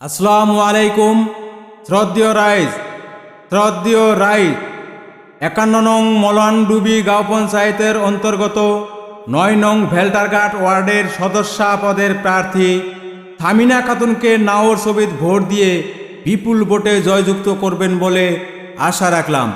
আসসালামু আলাইকুম। শ্রদ্ধীয় রাইজ। শ্রদ্ধীয় রাইজ। একান্ন নং মলানডুবি গাঁও পঞ্চায়েতের অন্তর্গত নয় নং ভেল্টারঘাট ওয়ার্ডের সদস্যা পদের প্রার্থী থামিনা খাতুনকে নাওর সবিত ভোট দিয়ে বিপুল ভোটে জয়যুক্ত করবেন বলে আশা রাখলাম।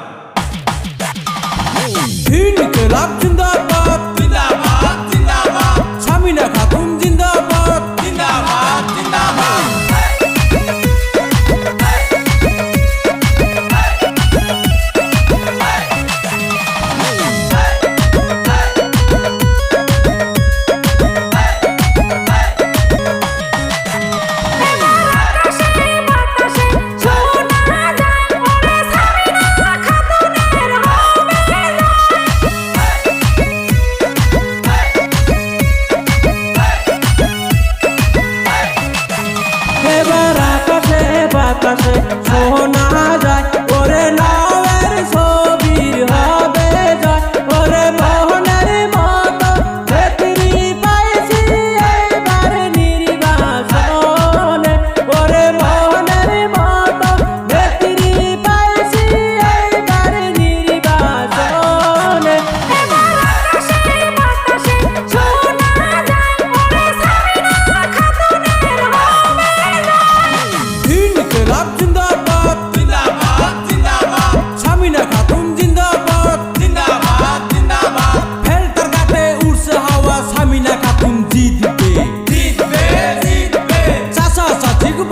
এবার বাতাসে সোনা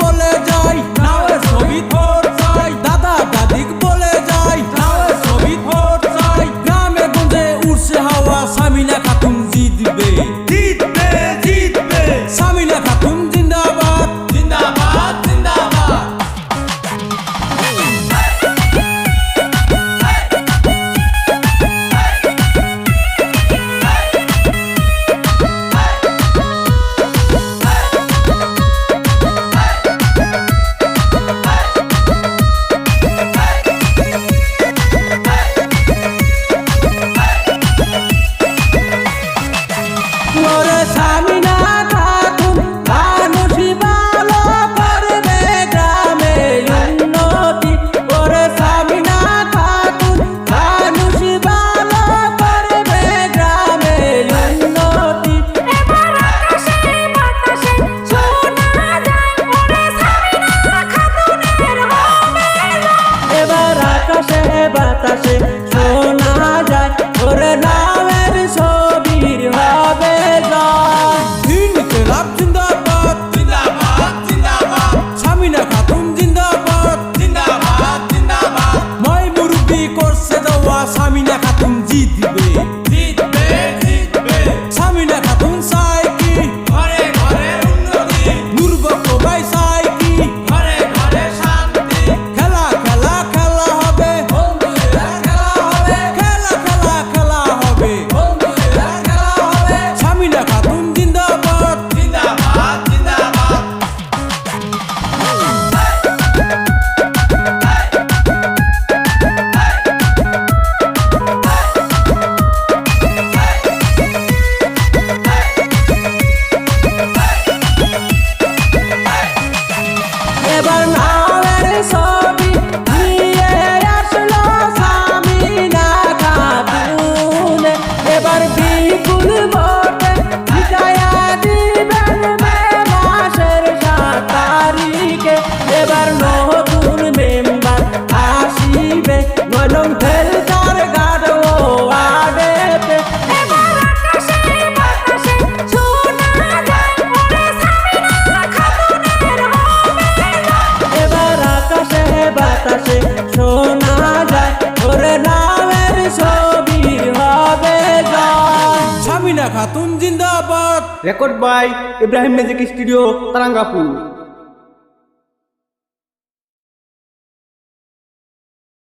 বলে যা time এবার নতুন মেম্বার আসিবে। নয়ন ফেলতার গাড় এবার আকাশে বাতাসে শোনা যায় ওরে নামের ছবি হবে খাতুন জিন্দাবাদ। Record by Ibrahim magic studio Tarangapur